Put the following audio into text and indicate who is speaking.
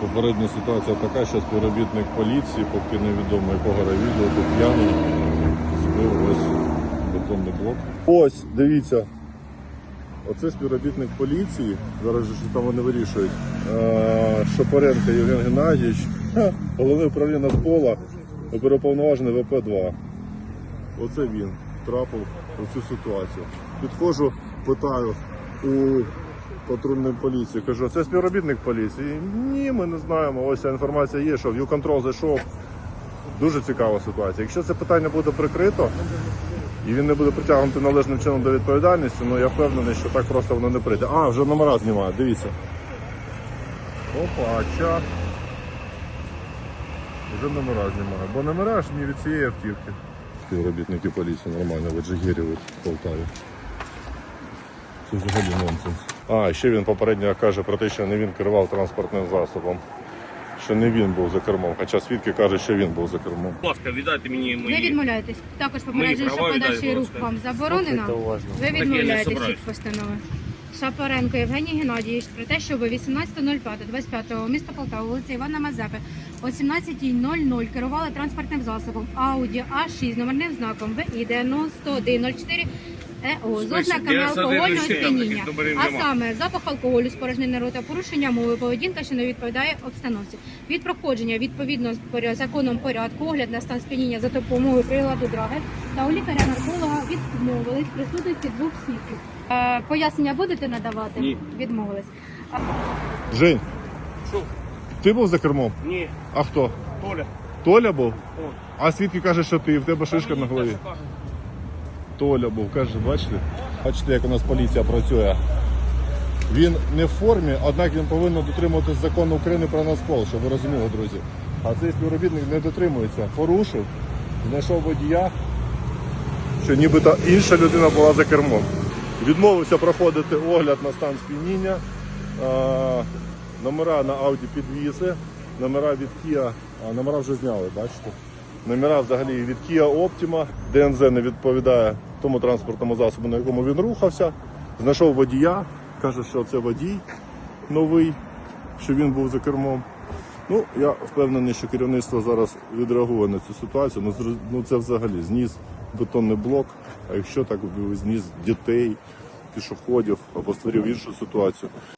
Speaker 1: Попередня ситуація така, що співробітник поліції, поки невідомо якого райвідділу, був п'яний, збив ось бетонний блок. Ось, дивіться. Оце співробітник поліції, зараз же там вони вирішують. Е, Шапаренко Євген Геннадійович, ха, головний управління Нацпола, оперуповноважений ВП-2. Оце він трапив у цю ситуацію. Підходжу, питаю у патрульної поліції, кажу, це співробітник поліції. Ні, ми не знаємо. Ось ця інформація є, що в Юконтрол зайшов. Дуже цікава ситуація. Якщо це питання буде прикрито і він не буде притягнути належним чином до відповідальності, ну я впевнений, що так просто воно не прийде. А, вже номера знімають, дивіться. Опа, ча. Вже номера знімаю. Бо номера ж не від цієї автівки. Співробітники поліції нормально в Джигірі в Полтаві. Це взагалі нонсенс. А, ще він попередньо каже про те, що не він керував транспортним засобом. Що не він був за кермом, хоча свідки кажуть, що він був за кермом.
Speaker 2: Будь ласка, віддайте мені
Speaker 3: Ви відмовляєтесь. Також попереджую, що подальший рух вам заборонено. Ви відмовляєтесь від постанови. Шапаренко Євгеній Геннадійович про те, що ви 18.05.25 міста Полтава, вулиця Івана Мазепи о 17.00 керували транспортним засобом Audi A6 номерним знаком ВІ 9104 ЕО з ознаками алкогольного сп'яніння, а саме запах алкоголю, спорожнений рота, порушення мови, поведінка, що не відповідає обстановці. Від проходження відповідно з законом порядку, огляд на стан сп'яніння за допомогою приладу драгер та у лікаря-нарколога відмовились присутності двох свідків. Е, пояснення будете надавати?
Speaker 2: Ні.
Speaker 3: Відмовились.
Speaker 1: Жень,
Speaker 2: Що?
Speaker 1: ти був за кермом?
Speaker 2: Ні,
Speaker 1: А хто?
Speaker 2: Толя.
Speaker 1: Толя був?
Speaker 2: О.
Speaker 1: А свідки каже, що ти, в тебе шишка на голові. Толя був, каже, бачите? Бачите, як у нас поліція працює. Він не в формі, однак він повинен дотримуватись закону України про Нацпол, щоб ви розуміли, друзі. А цей співробітник не дотримується. Порушив, знайшов водія, що нібито інша людина була за кермом. Відмовився проходити огляд на стан сп'яніння. Номера на Audi підвіси, номера від Kia, номера вже зняли, бачите? Номера взагалі від Kia Optima, ДНЗ не відповідає тому транспортному засобу, на якому він рухався. Знайшов водія, каже, що це водій новий, що він був за кермом. Ну, я впевнений, що керівництво зараз відреагує на цю ситуацію. Ну, ну це взагалі зніс бетонний блок, а якщо так зніс дітей, пішоходів або створив іншу ситуацію.